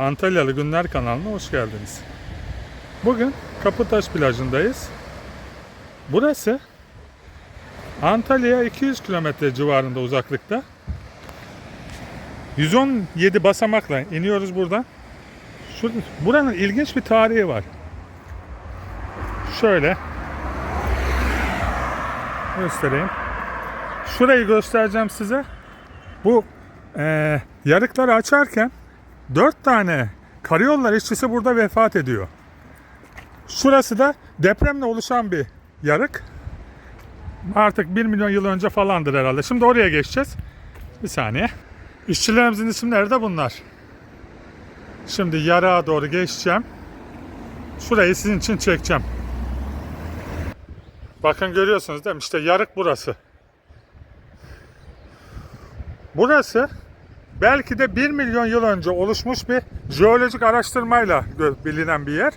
Antalyalı Günler kanalına hoş geldiniz. Bugün Kaputaş plajındayız. Burası Antalya'ya 200 kilometre civarında uzaklıkta. 117 basamakla iniyoruz buradan. Şurada, buranın ilginç bir tarihi var. Şöyle göstereyim. Şurayı göstereceğim size. Bu eee yarıkları açarken 4 tane karayollar işçisi burada vefat ediyor. Şurası da depremle oluşan bir yarık. Artık 1 milyon yıl önce falandır herhalde. Şimdi oraya geçeceğiz. Bir saniye. İşçilerimizin isimleri de bunlar. Şimdi yarığa doğru geçeceğim. Şurayı sizin için çekeceğim. Bakın görüyorsunuz değil mi? İşte yarık burası. Burası belki de 1 milyon yıl önce oluşmuş bir jeolojik araştırmayla bilinen bir yer.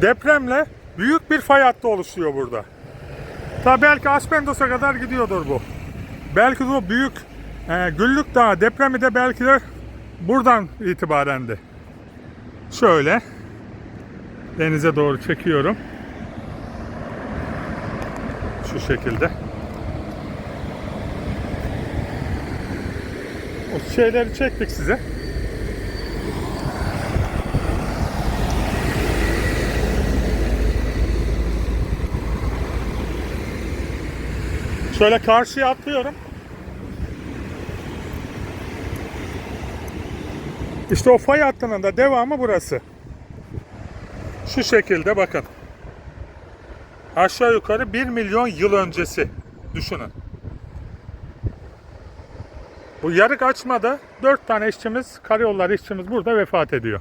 Depremle büyük bir fay hattı oluşuyor burada. Ta belki Aspendos'a kadar gidiyordur bu. Belki o büyük e, Güllük Dağı depremi de belki de buradan itibarendi. Şöyle denize doğru çekiyorum. Şu şekilde. O şeyleri çektik size. Şöyle karşıya atlıyorum. İşte o fay hattının da devamı burası. Şu şekilde bakın. Aşağı yukarı 1 milyon yıl öncesi düşünün. Bu yarık açmada 4 tane işçimiz, karayollar işçimiz burada vefat ediyor.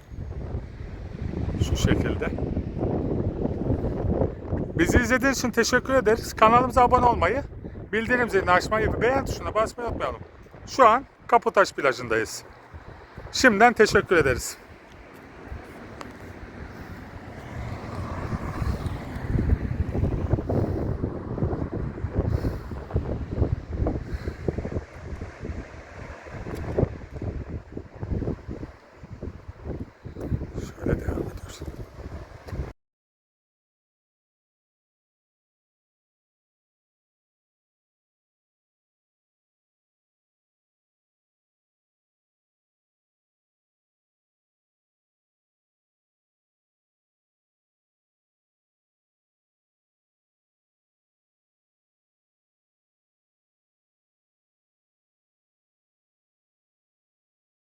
Şu şekilde. Bizi izlediğiniz için teşekkür ederiz. Kanalımıza abone olmayı, bildirim zilini açmayı ve beğen tuşuna basmayı unutmayalım. Şu an Kaputaş plajındayız. Şimdiden teşekkür ederiz. Hadi. Uh,